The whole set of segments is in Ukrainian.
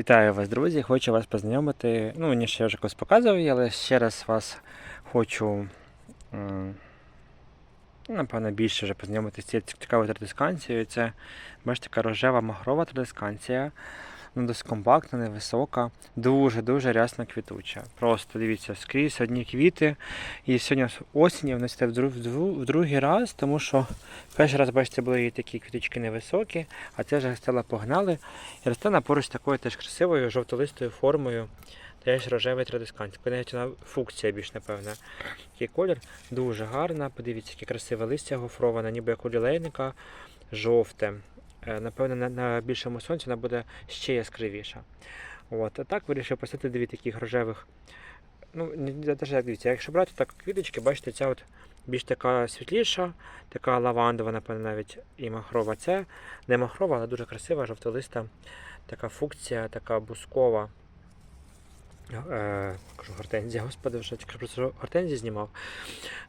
Вітаю вас, друзі! Хочу вас познайомити. Ну, ще я вже когось показував, але ще раз вас хочу, напевно, більше вже познайомити з цією цікавою традисканцією. Це, бачите, така рожева махрова традисканція. Ну, досить компактна, невисока, дуже-дуже рясно квітуча. Просто дивіться, скрізь одні квіти. І сьогодні осінь цвіте в, в, друг- в другий раз, тому що перший раз, бачите, були такі квіточки невисокі, а це вже стела погнали. І росте на поруч такою теж красивою жовтолистою формою. Теж рожевий традискант. Навіть вона фукція більш напевно. Такий колір дуже гарна. Подивіться, яке красиве листя гофроване, ніби як у лілейника, жовте. Е, Напевно, на, на більшому сонці вона буде ще яскравіша. От. А так вирішив посадити дві таких рожевих. Ну, не як дивіться, якщо брати так квіточки, бачите, ця от більш така світліша, така лавандова, напевно, навіть і махрова. Це не махрова, але дуже красива, жовтолиста, така фукція, така бускова. Е, кажу, гортензія, господи, вже тільки просто гортензію знімав.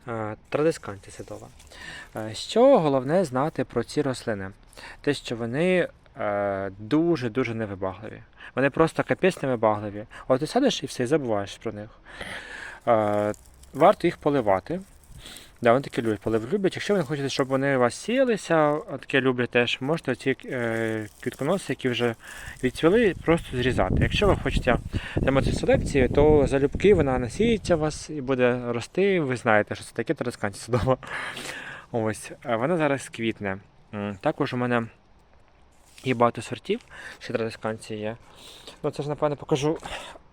Е, традисканті садова. Е, що головне знати про ці рослини? Те, що вони е, дуже-дуже невибагливі. Вони просто капець невибагливі. От ти садиш і все, забуваєш про них. Е, варто їх поливати. Да, вони такі люблять, полив люблять. Якщо ви хочете, щоб вони у вас сіялися, таке люблять теж, можете ці е, квітконоси, які вже відцвіли, просто зрізати. Якщо ви хочете займатися селекцією, то залюбки вона насіється у вас і буде рости. Ви знаєте, що це таке трасканці садова. Ось, вона зараз квітне. Також у мене є багато сортів, ще традисканції є. Ну, це ж, напевно, покажу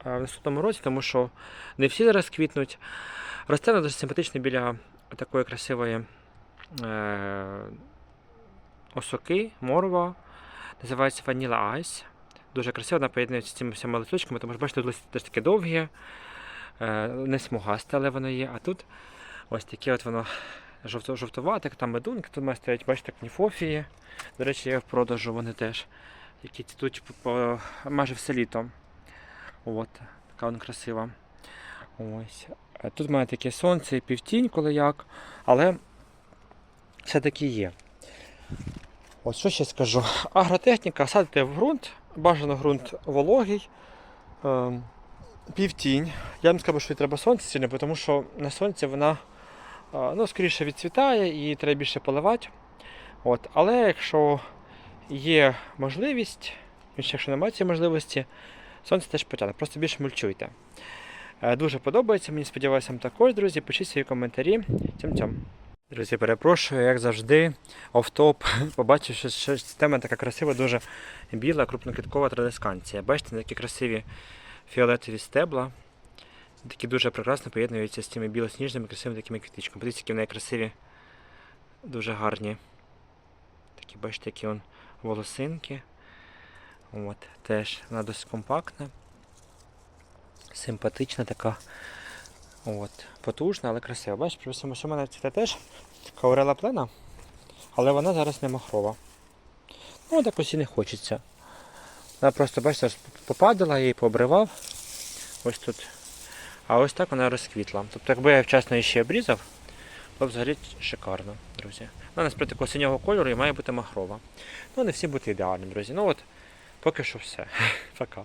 в наступному році, тому що не всі зараз квітнуть. Росте вона дуже симпатично біля такої красивої е, осоки, морва. Називається Vanilla Ice. Дуже красиво, вона поєднується з цими всіма листочками, тому що бачите, тут теж таке довге, е, не смугасте, але воно є. А тут ось таке от воно жовто жовтувате, там медунки, тут має стоять, бачите, кніфофії. До речі, є в продажу вони теж, які цвітуть майже все літо. От, така вона красива. Ось. Е, Тут має таке сонце і півтінь, коли як, але все-таки є. От що ще скажу. Агротехніка, садите в ґрунт, бажано ґрунт вологий, ем, півтінь. Я не скажу, що їй треба сонце сильно, тому що на сонці вона е, ну, скоріше відцвітає і треба більше поливати. От. Але якщо є можливість, якщо немає цієї можливості, сонце теж потягне. Просто більше мульчуйте. Е, Дуже подобається, мені сподіваюся, також, друзі. Пишіть свої коментарі. Цьом-цьом. Друзі, перепрошую, як завжди, офтоп. Побачив, що, що система така красива, дуже біла, крупноквіткова традисканція. Бачите, такі красиві фіолетові стебла. Такі дуже прекрасно поєднуються з цими білосніжними красивими такими квітичками. Подивіться, які в неї красиві, дуже гарні. Такі, бачите, які вон волосинки. От, теж вона досить компактна симпатична така. От, потужна, але красива. Бачиш, при всьому, що мене цвіте теж каурела плена, але вона зараз не махрова. Ну, так ось і не хочеться. Вона просто, бачите, попадала, я її пообривав. Ось тут. А ось так вона розквітла. Тобто, якби я вчасно її ще обрізав, було б взагалі шикарно, друзі. Ну, насправді такого синього кольору і має бути махрова. Ну, не всі бути ідеальні, друзі. Ну от, поки що все. Пока.